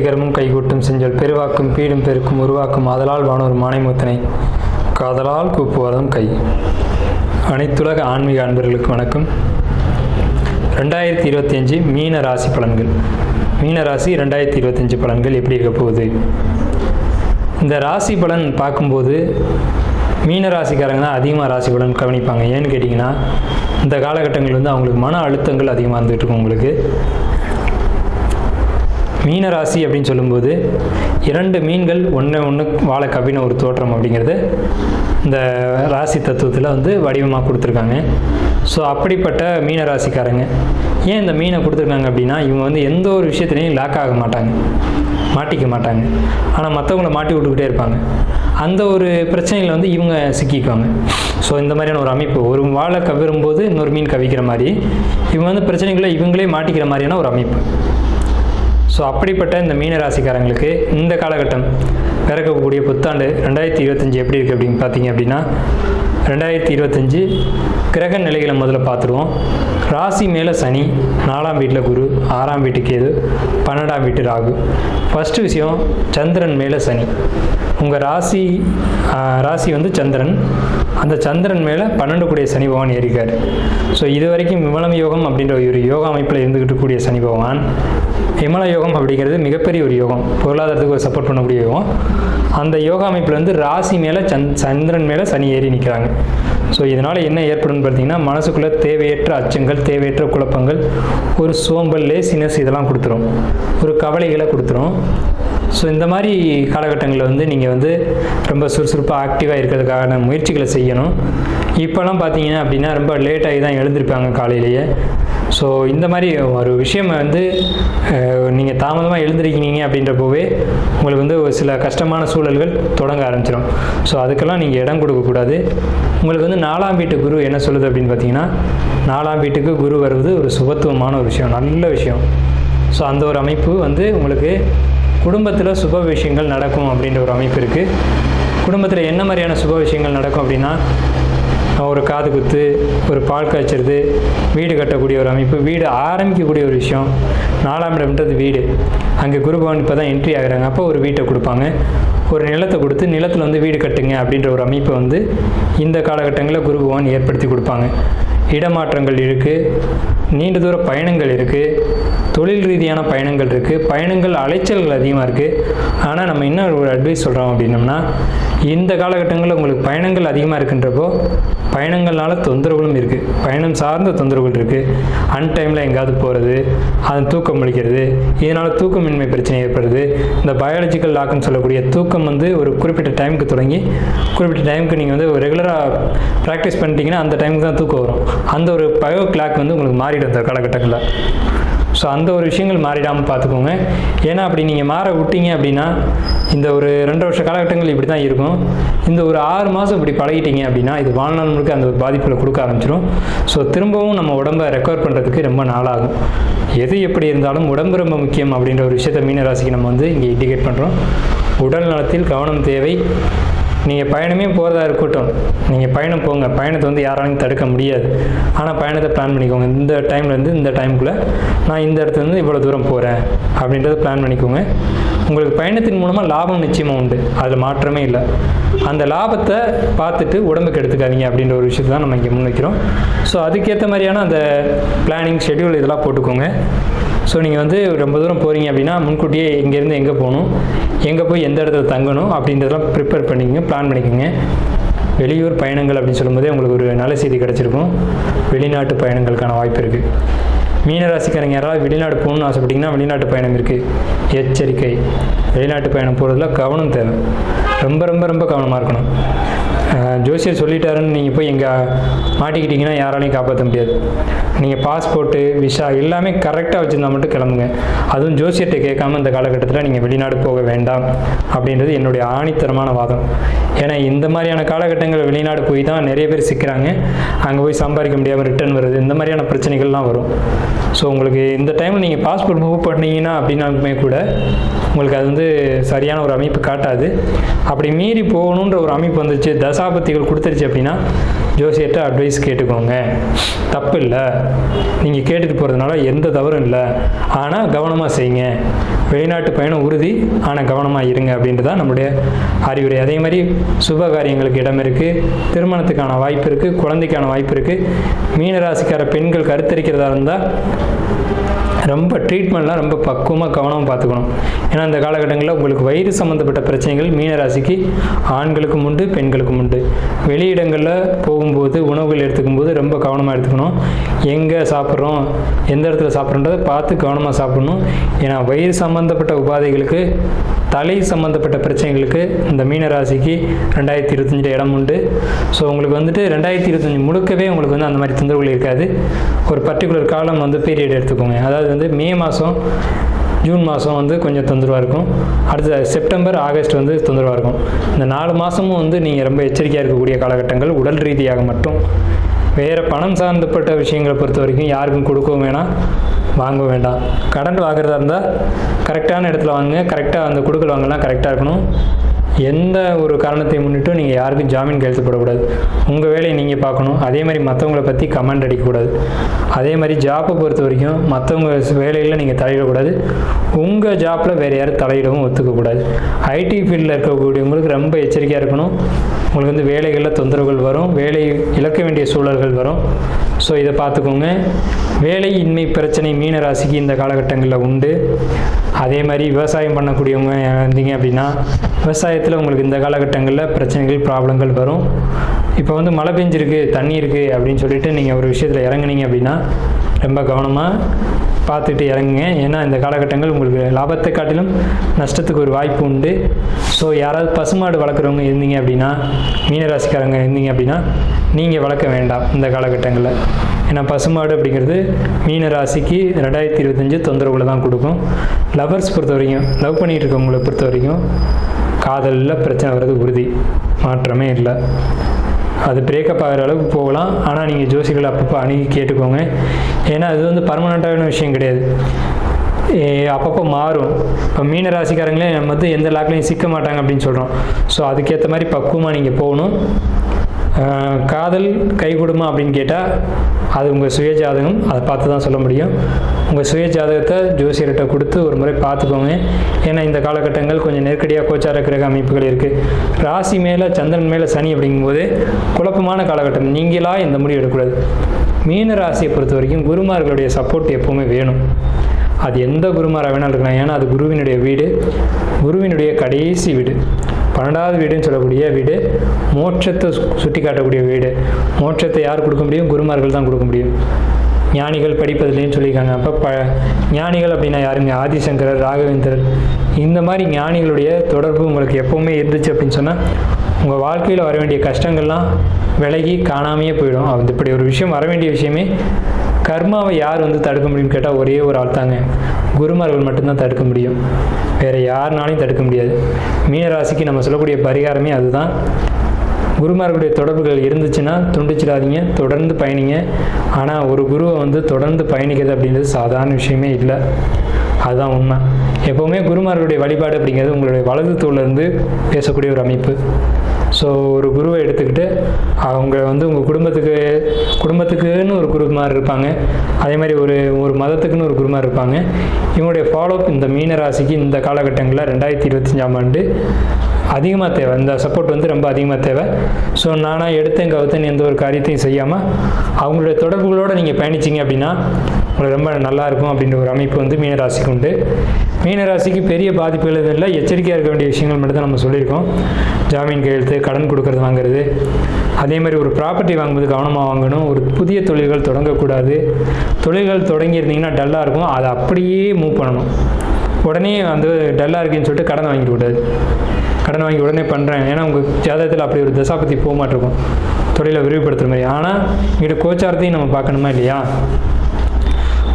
கைகரமும் கைகூட்டும் செஞ்சல் பெருவாக்கும் பீடும் பெருக்கும் உருவாக்கும் அதலால் வானோர் மானைமுத்தனை. காதலால் கூப்புவதும் கை. அனைத்துலக ஆன்மீக அன்பர்களுக்கு வணக்கம். ரெண்டாயிரத்தி இருபத்தி அஞ்சு மீன ராசி பலன்கள். மீன ராசி ரெண்டாயிரத்தி இருபத்தஞ்சு பலன்கள் எப்படி இருக்க போகுது? இந்த ராசி பலன் பார்க்கும்போது மீன ராசிக்காரங்க தான் அதிகமாக ராசி பலன் கவனிப்பாங்க. ஏன்னு கேட்டிங்கன்னா இந்த காலகட்டங்கள் வந்து அவங்களுக்கு மன அழுத்தங்கள் அதிகமாக இருந்துகிட்டு இருக்கும் உங்களுக்கு. மீன ராசி அப்படின்னு சொல்லும்போது இரண்டு மீன்கள் ஒன்று ஒன்று வாழ கவின ஒரு தோற்றம் அப்படிங்கிறது இந்த ராசி தத்துவத்தில் வந்து வடிவமாக கொடுத்துருக்காங்க. ஸோ அப்படிப்பட்ட மீன ராசிக்காரங்க ஏன் இந்த மீனை கொடுத்துருக்காங்க அப்படின்னா இவங்க வந்து எந்த ஒரு விஷயத்துலையும் லாக் ஆக மாட்டாங்க. மாட்டிக்க மாட்டாங்க. ஆனால் மற்றவங்கள மாட்டி விட்டுக்கிட்டே இருப்பாங்க. அந்த ஒரு பிரச்சனையில் வந்து இவங்க சிக்கிக்குவாங்க. ஸோ இந்த மாதிரியான ஒரு அமைப்பு. ஒரு வாழை கவிரும்போது இன்னொரு மீன் கவிக்கிற மாதிரி இவங்க வந்து பிரச்சனைகளை இவங்களே மாட்டிக்கிற மாதிரியான ஒரு அமைப்பு. ஸோ அப்படிப்பட்ட இந்த மீன ராசிக்காரங்களுக்கு இந்த காலகட்டம் பிறக்கக்கூடிய புத்தாண்டு ரெண்டாயிரத்தி இருபத்தஞ்சி எப்படி இருக்குது அப்படின்னு பார்த்தீங்க அப்படின்னா ரெண்டாயிரத்தி இருபத்தஞ்சி கிரக நிலைகளை முதல்ல பார்த்துருவோம். ராசி மேலே சனி நாலாம் வீட்டில் குரு ஆறாம் வீட்டு கேது பன்னெண்டாம் வீட்டு ராகு. ஃபஸ்ட்டு விஷயம் சந்திரன் மேலே சனி. உங்கள் ராசி ராசி வந்து சந்திரன். அந்த சந்திரன் மேலே பன்னெண்டு கூடிய சனி பகவான் ஏறிக்கார் ஸோ இது வரைக்கும் விமலம் யோகம் அப்படின்ற ஒரு யோகா அமைப்பில் இருந்துக்கிட்டு கூடிய சனி பகவான். விமல யோகம் அப்படிங்கிறது மிகப்பெரிய ஒரு யோகம். பொருளாதாரத்துக்கு ஒரு சப்போர்ட் பண்ணக்கூடிய யோகம். அந்த யோகா அமைப்பில் வந்து ராசி மேலே சந் சந்திரன் மேலே சனி ஏறி நிற்கிறாங்க ஸோ இதனால் என்ன ஏற்படும்னு பார்த்தீங்கன்னா மனசுக்குள்ளே தேவையற்ற அச்சங்கள் தேவையற்ற குழப்பங்கள் ஒரு சோம்பல் லேசினஸ் இதெல்லாம் கொடுத்துரும். ஒரு கவலைகளை கொடுத்துரும். ஸோ இந்த மாதிரி காலகட்டங்களில் வந்து நீங்கள் வந்து ரொம்ப சுறுசுறுப்பாக ஆக்டிவாக இருக்கிறதுக்கான முயற்சிகளை செய்யணும். இப்போல்லாம் பார்த்தீங்கன்னா அப்படின்னா ரொம்ப லேட்டாகி தான் எழுந்திருப்பாங்க காலையிலேயே. ஸோ இந்த மாதிரி ஒரு விஷயம் வந்து நீங்கள் தாமதமாக எழுந்திருக்கீங்க அப்படின்றப்போவே உங்களுக்கு வந்து ஒரு சில கஷ்டமான சூழல்கள் தொடங்க ஆரம்பிச்சிடும் ஸோ அதுக்கெல்லாம் நீங்கள் இடம் கொடுக்கக்கூடாது உங்களுக்கு வந்து நாலாம் வீட்டு குரு என்ன சொல்லுது அப்படின்னு பார்த்தீங்கன்னா நாலாம் வீட்டுக்கு குரு வருவது ஒரு சுபத்துவமான ஒரு விஷயம் நல்ல விஷயம். ஸோ அந்த ஒரு அமைப்பு வந்து உங்களுக்கு குடும்பத்தில் சுப விஷயங்கள் நடக்கும் அப்படின்ற ஒரு அமைப்பு இருக்குது குடும்பத்தில் என்ன மாதிரியான சுப விஷயங்கள் நடக்கும் அப்படின்னா ஒரு காது குத்து ஒரு பால் காய்ச்சறது வீடு கட்டக்கூடிய ஒரு அமைப்பு வீடு ஆரம்பிக்கக்கூடிய ஒரு விஷயம். நாலாம் இடம்ன்றது வீடு. அங்கே குருபவன் இப்போ தான் என்ட்ரி ஆகிறாங்க. அப்போ ஒரு வீட்டை கொடுப்பாங்க. ஒரு நிலத்தை கொடுத்து நிலத்தில் வந்து வீடு கட்டுங்க அப்படின்ற ஒரு அமைப்பை வந்து இந்த காலகட்டங்களில் குரு பகவான் ஏற்படுத்தி கொடுப்பாங்க. இடமாற்றங்கள் இருக்குது நீண்ட தூர பயணங்கள் இருக்குது தொழில் ரீதியான பயணங்கள் இருக்குது பயணங்கள் அலைச்சல்கள் அதிகமாக இருக்குது ஆனால் நம்ம என்ன ஒரு அட்வைஸ் சொல்கிறோம் அப்படின்னம்னா இந்த காலகட்டங்களில் உங்களுக்கு பயணங்கள் அதிகமாக இருக்கின்றப்போ பயணங்கள்னால தொந்தரவுகளும் இருக்குது பயணம் சார்ந்த தொந்தரவுகள் இருக்குது அன்டைமில் எங்கேயாவது போகிறது அது தூக்கம் முழிக்கிறது இதனால் தூக்கமின்மை பிரச்சனை ஏற்படுது. இந்த பயாலஜிக்கல் லாக்குன்னு சொல்லக்கூடிய தூக்கம் வந்து ஒரு குறிப்பிட்ட டைமுக்கு தொடங்கி குறிப்பிட்ட டைமுக்கு நீங்கள் வந்து ரெகுலராக ப்ராக்டிஸ் பண்ணிட்டீங்கன்னா அந்த டைமுக்கு தான் தூக்கம் வரும். அந்த ஒரு பயோ கிளாக் வந்து உங்களுக்கு மாறிடும் அந்த காலகட்டங்களில். ஸோ அந்த ஒரு விஷயங்கள் மாறிடாமல் பார்த்துக்கோங்க. ஏன்னா அப்படி நீங்கள் மாற விட்டீங்க அப்படின்னா இந்த ஒரு ரெண்டு வருஷ காலகட்டங்கள் இப்படி தான் இருக்கும். இந்த ஒரு ஆறு மாதம் இப்படி பழகிட்டீங்க அப்படின்னா இது வாழ்நாள் முழுக்க அந்த ஒரு பாதிப்பில் கொடுக்க ஆரம்பிச்சிடும் ஸோ திரும்பவும் நம்ம உடம்பை ரெக்கவர் பண்ணுறதுக்கு ரொம்ப நாளாகும். எது எப்படி இருந்தாலும் உடம்பு ரொம்ப முக்கியம் அப்படின்ற ஒரு விஷயத்தை மீனராசிக்கு நம்ம வந்து இங்கே இண்டிகேட் பண்ணுறோம் உடல் நலத்தில் கவனம் தேவை. நீங்கள் பயணமே போகிறதா இருக்கட்டும். நீங்கள் பயணம் போங்க. பயணத்தை வந்து யாராலையும் தடுக்க முடியாது. ஆனால் பயணத்தை பிளான் பண்ணிக்கோங்க. இந்த டைம்லேருந்து இந்த டைமுக்குள்ளே நான் இந்த இடத்துலேருந்து இவ்வளோ தூரம் போகிறேன் அப்படின்றத பிளான் பண்ணிக்கோங்க. உங்களுக்கு பயணத்தின் மூலமாக லாபம் நிச்சயமாக உண்டு. அதில் மாற்றமே இல்லை. அந்த லாபத்தை பார்த்துட்டு உடம்புக்கு எடுத்துக்காதீங்க அப்படின்ற ஒரு விஷயத்தை தான் நம்ம இங்கே முன்வைக்கிறோம். ஸோ அதுக்கேற்ற மாதிரியான அந்த பிளானிங் ஷெட்யூல் இதெல்லாம் போட்டுக்கோங்க. ஸோ நீங்கள் வந்து ரொம்ப தூரம் போகிறீங்க அப்படின்னா முன்கூட்டியே இங்கேருந்து எங்கே போகணும்? எங்கே போய் எந்த இடத்துல தங்கணும்? அப்படின்றதெல்லாம் ப்ரிப்பேர் பண்ணிக்கோங்க பிளான் பண்ணிக்கோங்க. வெளியூர் பயணங்கள் அப்படின்னு சொல்லும்போதே உங்களுக்கு ஒரு நல்ல செய்தி கிடச்சிருக்கும். வெளிநாட்டு பயணங்களுக்கான வாய்ப்பு இருக்குது மீனராசிக்காரங்க யாராவது வெளிநாடு போகணும்னு ஆசைப்பட்டிங்கன்னா வெளிநாட்டு பயணம் இருக்குது எச்சரிக்கை. வெளிநாட்டு பயணம் போகிறதுல கவனம் தேவை. ரொம்ப ரொம்ப ரொம்ப கவனமாக இருக்கணும். ஜோசியர் சொல்லிட்டாருன்னு நீங்கள் போய் எங்கே மாட்டிக்கிட்டீங்கன்னா யாராலையும் காப்பாற்ற முடியாது. நீங்கள் பாஸ்போர்ட்டு விசா எல்லாமே கரெக்டாக வச்சுருந்தா மட்டும் கிளம்புங்க. அதுவும் ஜோசியர்கிட்ட கேட்காம இந்த காலகட்டத்தில் நீங்கள் வெளிநாடு போக வேண்டாம் அப்படின்றது என்னுடைய ஆணித்தரமான வாதம். ஏன்னா இந்த மாதிரியான காலகட்டங்கள் வெளிநாடு போய் தான் நிறைய பேர் சிக்கிறாங்க. அங்கே போய் சம்பாதிக்க முடியாமல் ரிட்டர்ன் வருது. இந்த மாதிரியான பிரச்சனைகள்லாம் வரும். ஸோ உங்களுக்கு இந்த டைமில் நீங்கள் பாஸ்போர்ட் மூவ் பண்ணீங்கன்னா அப்படின்னாலுமே கூட உங்களுக்கு அது வந்து சரியான ஒரு அமைப்பு காட்டாது. அப்படி மீறி போகணுன்ற ஒரு அமைப்பு வந்துச்சு. தசாபத்திகள் கொடுத்துருச்சு அப்படின்னா ஜோசியர்கிட்ட அட்வைஸ் கேட்டுக்கோங்க. தப்பு இல்லை நீங்கள் கேட்டுட்டு போகிறதுனால எந்த தவறும் இல்லை. ஆனால் கவனமாக செய்யுங்க. வெளிநாட்டு பயணம் உறுதி ஆனால் கவனமாக இருங்க அப்படின்ட்டு தான் நம்முடைய அறிவுரை. அதே மாதிரி சுப காரியங்களுக்கு இடம் இருக்குது திருமணத்துக்கான வாய்ப்பு இருக்குது குழந்தைக்கான வாய்ப்பு இருக்குது மீனராசிக்கார பெண்கள் கருத்தரிக்கிறதா இருந்தால் ரொம்ப ட்ரீட்மெண்ட்லாம் ரொம்ப பக்குவமாக கவனமாக பார்த்துக்கணும். ஏன்னா இந்த காலகட்டங்களில் உங்களுக்கு வயிறு சம்மந்தப்பட்ட பிரச்சனைகள் மீனராசிக்கு ஆண்களுக்கும் உண்டு பெண்களுக்கும் உண்டு. வெளியிடங்களில் போகும்போது உணவுகள் எடுத்துக்கும் போது ரொம்ப கவனமாக எடுத்துக்கணும். எங்கே சாப்பிட்றோம் எந்த இடத்துல சாப்பிட்றோன்றதை பார்த்து கவனமாக சாப்பிடணும். ஏன்னா வயிறு சம்மந்தப்பட்ட உபாதைகளுக்கு தலை சம்மந்தப்பட்ட பிரச்சனைகளுக்கு இந்த மீனராசிக்கு ரெண்டாயிரத்தி இருபத்தஞ்சில் இடம் உண்டு. ஸோ உங்களுக்கு வந்துட்டு ரெண்டாயிரத்தி இருபத்தஞ்சி முழுக்கவே உங்களுக்கு வந்து அந்த மாதிரி தொந்தரவுகள் இருக்காது. ஒரு பர்டிகுலர் காலம் வந்து பீரியட் எடுத்துக்கோங்க. அதாவது வந்து மே மாதம் ஜூன் மாதம் வந்து கொஞ்சம் தொந்தரவாக இருக்கும். அடுத்த செப்டம்பர் ஆகஸ்ட் வந்து தொந்தரவாக இருக்கும். இந்த நாலு மாதமும் வந்து நீங்கள் ரொம்ப எச்சரிக்கையாக இருக்கக்கூடிய காலகட்டங்கள். உடல் ரீதியாக மட்டும் வேறு பணம் சார்ந்தப்பட்ட விஷயங்களை பொறுத்த வரைக்கும் யாருக்கும் கொடுக்கவும் வேணாம் வாங்க வேண்டாம். கடன் வாங்குறதா இருந்தால் கரெக்டான இடத்துல வாங்குங்க கரெக்டாக அந்த கொடுக்கல் வாங்கலாம் கரெக்டாக இருக்கணும். எந்த ஒரு காரணத்தை முன்னிட்டும் நீங்கள் யாருக்கும் ஜாமீன் கையெழுத்து போடக்கூடாது உங்கள் வேலையை நீங்கள் பார்க்கணும். அதே மாதிரி மற்றவங்கள பற்றி கமெண்ட் அடிக்கக்கூடாது. அதே மாதிரி ஜாப்பை பொறுத்த வரைக்கும் மற்றவங்க வேலையில் நீங்கள் தலையிடக்கூடாது. உங்கள் ஜாப்பில் வேறு யாரும் தலையிடவும் ஒத்துக்கக்கூடாது. ஐடி ஃபீல்டில் இருக்கக்கூடியவங்களுக்கு ரொம்ப எச்சரிக்கையாக இருக்கணும். உங்களுக்கு வந்து வேலைகளில் தொந்தரவுகள் வரும். வேலை இழக்க வேண்டிய சூழல்கள் வரும். ஸோ இதை பார்த்துக்கோங்க. வேலையின்மை பிரச்சனை மீன ராசிக்கு இந்த காலகட்டங்களில் உண்டு. அதே மாதிரி விவசாயம் பண்ணக்கூடியவங்க இருந்தீங்க அப்படின்னா விவசாய விவசாயத்தில் உங்களுக்கு இந்த காலகட்டங்களில் பிரச்சனைகள் ப்ராப்ளங்கள் வரும். இப்போ வந்து மழை பெஞ்சிருக்கு தண்ணி இருக்குது அப்படின்னு சொல்லிட்டு நீங்கள் ஒரு விஷயத்தில் இறங்குனீங்க அப்படின்னா ரொம்ப கவனமாக பார்த்துட்டு இறங்குங்க. ஏன்னா இந்த காலகட்டங்கள் உங்களுக்கு லாபத்தை காட்டிலும் நஷ்டத்துக்கு ஒரு வாய்ப்பு உண்டு. ஸோ யாராவது பசுமாடு வளர்க்குறவங்க இருந்தீங்க அப்படின்னா மீனராசிக்காரங்க இருந்தீங்க அப்படின்னா நீங்கள் வளர்க்க வேண்டாம் இந்த காலகட்டங்களில். ஏன்னா பசுமாடு அப்படிங்கிறது மீன ராசிக்கு ரெண்டாயிரத்தி இருபத்தஞ்சு தொந்தரவுகளை தான் கொடுக்கும். லவர்ஸ் பொறுத்த வரைக்கும் லவ் பண்ணிகிட்டு இருக்கவங்களை பொறுத்த வரைக்கும் காதலில் பிரச்சனை வர்றது உறுதி. மாற்றமே இல்லை. அது பிரேக்கப் ஆகிற அளவுக்கு போகலாம். ஆனால் நீங்கள் ஜோசிகளை அப்பப்போ அணுகி கேட்டுக்கோங்க. ஏன்னா அது வந்து பர்மனெண்ட்டான விஷயம் கிடையாது. அப்பப்போ மாறும். இப்போ மீன ராசிக்காரங்களே நம்ம வந்து எந்த லாக்லையும் சிக்க மாட்டாங்க அப்படின்னு சொல்கிறோம் ஸோ அதுக்கேற்ற மாதிரி பக்குவமாக நீங்கள் போகணும். காதல் காதல் கைகூடுமா அப்படின்னு கேட்டால் அது உங்கள் சுய ஜாதகம் அதை பார்த்து தான் சொல்ல முடியும். உங்கள் சுய ஜாதகத்தை ஜோசியர்கிட்ட கொடுத்து ஒரு முறை பார்த்துக்கோங்க. ஏன்னா இந்த காலகட்டங்கள் கொஞ்சம் நெருக்கடியாக கோச்சார கிரக அமைப்புகள் இருக்குது ராசி மேலே சந்திரன் மேலே சனி அப்படிங்கும்போது குழப்பமான காலகட்டம். நீங்களாக இந்த முடிவு எடுக்கக்கூடாது. மீன ராசியை பொறுத்த வரைக்கும் குருமார்களுடைய சப்போர்ட் எப்போவுமே வேணும். அது எந்த குருமாராக வேணாலும் இருக்கலாம். ஏன்னா அது குருவினுடைய வீடு குருவினுடைய கடைசி வீடு. பன்னெண்டாவது வீடுன்னு சொல்லக்கூடிய வீடு மோட்சத்தை சு- சுட்டி காட்டக்கூடிய வீடு. மோட்சத்தை யார் கொடுக்க முடியும்? குருமார்கள் தான் கொடுக்க முடியும். ஞானிகள் படிப்பதில்லைன்னு சொல்லியிருக்காங்க. அப்போ ப ஞானிகள் அப்படின்னா யாருங்க? ஆதிசங்கரர் ராகவேந்திரர். இந்த மாதிரி ஞானிகளுடைய தொடர்பு உங்களுக்கு எப்போவுமே இருந்துச்சு அப்படின்னு சொன்னால் உங்கள் வாழ்க்கையில் வர வேண்டிய கஷ்டங்கள்லாம் விலகி காணாமையே போயிடும். அது இப்படி ஒரு விஷயம் வர வேண்டிய விஷயமே கர்மாவை யார் வந்து தடுக்க முடியும்னு கேட்டால் ஒரே ஒரு ஆள் தாங்க. குருமார்கள் மட்டும்தான் தடுக்க முடியும். வேறு யாருனாலையும் தடுக்க முடியாது. மீனராசிக்கு நம்ம சொல்லக்கூடிய பரிகாரமே அதுதான். குருமார்களுடைய தொடர்புகள் இருந்துச்சுன்னா துண்டிச்சிடாதீங்க தொடர்ந்து பயணிங்க. ஆனால் ஒரு குருவை வந்து தொடர்ந்து பயணிக்கிறது அப்படின்றது சாதாரண விஷயமே இல்லை. அதுதான் உண்மை. எப்போவுமே குருமார்களுடைய வழிபாடு அப்படிங்கிறது உங்களுடைய வலது தோல்லேருந்து பேசக்கூடிய ஒரு அமைப்பு. ஸோ ஒரு குருவை எடுத்துக்கிட்டு அவங்க வந்து உங்கள் குடும்பத்துக்கு குடும்பத்துக்கு குருமார் இருப்பாங்க. அதே மாதிரி ஒரு ஒரு மதத்துக்குன்னு ஒரு குருமார் இருப்பாங்க. இவங்களுடைய ஃபாலோஅப் இந்த மீன ராசிக்கு இந்த காலகட்டங்களில் ரெண்டாயிரத்தி இருபத்தஞ்சாம் ஆண்டு அதிகமாக தேவை. இந்த சப்போர்ட் வந்து ரொம்ப அதிகமாக தேவை. ஸோ நானாக எடுத்தேன் கவுத்தேன் எந்த ஒரு காரியத்தையும் செய்யாமல் அவங்களுடைய தொடர்புகளோடு நீங்கள் பயணிச்சீங்க அப்படின்னா உங்களுக்கு ரொம்ப நல்லா இருக்கும் அப்படின்ற ஒரு அமைப்பு வந்து மீனராசிக்கு உண்டு. மீனராசிக்கு பெரிய பாதிப்புகள் எதுவும் இல்லை. எச்சரிக்கையாக இருக்க வேண்டிய விஷயங்கள் மட்டும் தான் நம்ம சொல்லியிருக்கோம். ஜாமீன் கையெழுத்து கடன் கொடுக்கறது வாங்குறது. அதே மாதிரி ஒரு ப்ராப்பர்ட்டி வாங்கும்போது கவனமாக வாங்கணும். ஒரு புதிய தொழில்கள் தொடங்க தொடங்கக்கூடாது தொழில்கள் தொடங்கியிருந்தீங்கன்னா டல்லாக இருக்கும். அதை அப்படியே மூவ் பண்ணணும். உடனே வந்து டல்லாக இருக்குன்னு சொல்லிட்டு கடன் வாங்கிட்டு கூடாது கடன் வாங்கி உடனே பண்ணுறேன் ஏன்னா உங்கள் ஜாதகத்தில் அப்படி ஒரு தசாபத்தி போக மாட்டிருக்கும். தொழிலை விரிவுபடுத்துகிற மாதிரி. ஆனால் இங்கிட்ட கோச்சாரத்தையும் நம்ம பார்க்கணுமா இல்லையா?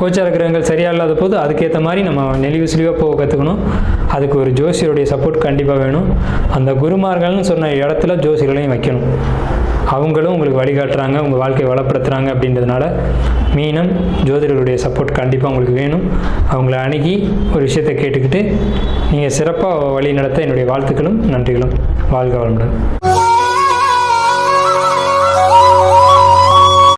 கோச்சார கிரகங்கள் சரியாக இல்லாத போது அதுக்கேற்ற மாதிரி நம்ம நெளிவு சுழிவாக போக கற்றுக்கணும் அதுக்கு ஒரு ஜோசியருடைய சப்போர்ட் கண்டிப்பாக வேணும். அந்த குருமார்கள்னு சொன்ன இடத்துல ஜோசியர்களையும் வைக்கணும். அவங்களும் உங்களுக்கு வழிகாட்டுறாங்க உங்கள் வாழ்க்கையை வளப்படுத்துகிறாங்க அப்படின்றதுனால மீனம் ஜோதிடர்களுடைய சப்போர்ட் கண்டிப்பாக உங்களுக்கு வேணும். அவங்கள அணுகி ஒரு விஷயத்தை கேட்டுக்கிட்டு நீங்கள் சிறப்பாக வழி நடத்த என்னுடைய வாழ்த்துக்களும் நன்றிகளும். வாழ்க வளமுடன்.